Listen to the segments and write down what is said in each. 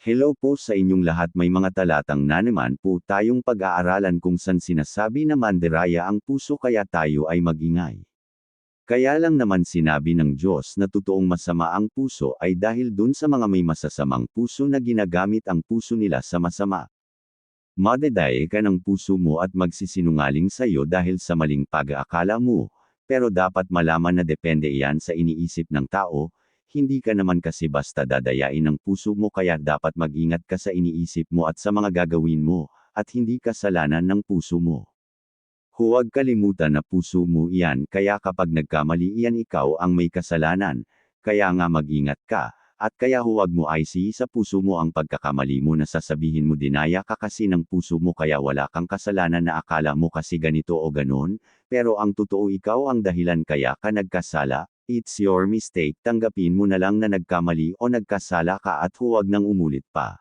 Hello po sa inyong lahat may mga talatang na naman po tayong pag-aaralan kung saan sinasabi na mandiraya ang puso kaya tayo ay magingay. Kaya lang naman sinabi ng Diyos na totoong masama ang puso ay dahil dun sa mga may masasamang puso na ginagamit ang puso nila sa masama. Madedaye ka ng puso mo at magsisinungaling sa iyo dahil sa maling pag-aakala mo, pero dapat malaman na depende iyan sa iniisip ng tao, hindi ka naman kasi basta dadayain ng puso mo kaya dapat mag-ingat ka sa iniisip mo at sa mga gagawin mo, at hindi kasalanan ng puso mo. Huwag kalimutan na puso mo iyan kaya kapag nagkamali iyan ikaw ang may kasalanan, kaya nga mag-ingat ka, at kaya huwag mo ay sa puso mo ang pagkakamali mo na sasabihin mo dinaya ka kasi ng puso mo kaya wala kang kasalanan na akala mo kasi ganito o ganon, pero ang totoo ikaw ang dahilan kaya ka nagkasala, it's your mistake tanggapin mo na lang na nagkamali o nagkasala ka at huwag nang umulit pa.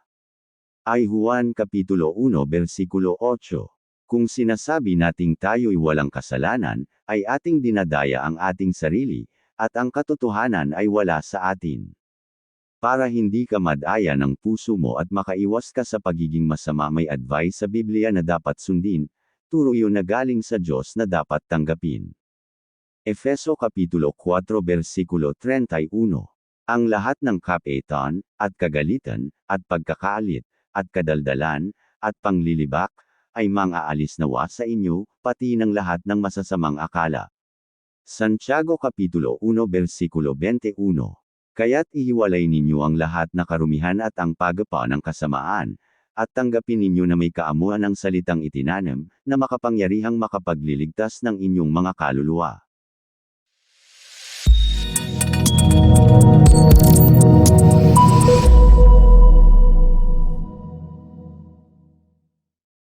Ay Juan Kapitulo 1 Versikulo 8 Kung sinasabi nating tayo'y walang kasalanan, ay ating dinadaya ang ating sarili, at ang katotohanan ay wala sa atin. Para hindi ka madaya ng puso mo at makaiwas ka sa pagiging masama may advice sa Biblia na dapat sundin, turo yun na galing sa Diyos na dapat tanggapin. Efeso Kapitulo 4 Versikulo 31 Ang lahat ng kapaitan, at kagalitan, at pagkakaalit, at kadaldalan, at panglilibak, ay mang-aalis nawa sa inyo, pati ng lahat ng masasamang akala. Santiago Kapitulo 1 Versikulo 21 Kaya't ihiwalay ninyo ang lahat na karumihan at ang pagapa ng kasamaan, at tanggapin ninyo na may kaamuan ng salitang itinanam, na makapangyarihang makapagliligtas ng inyong mga kaluluwa.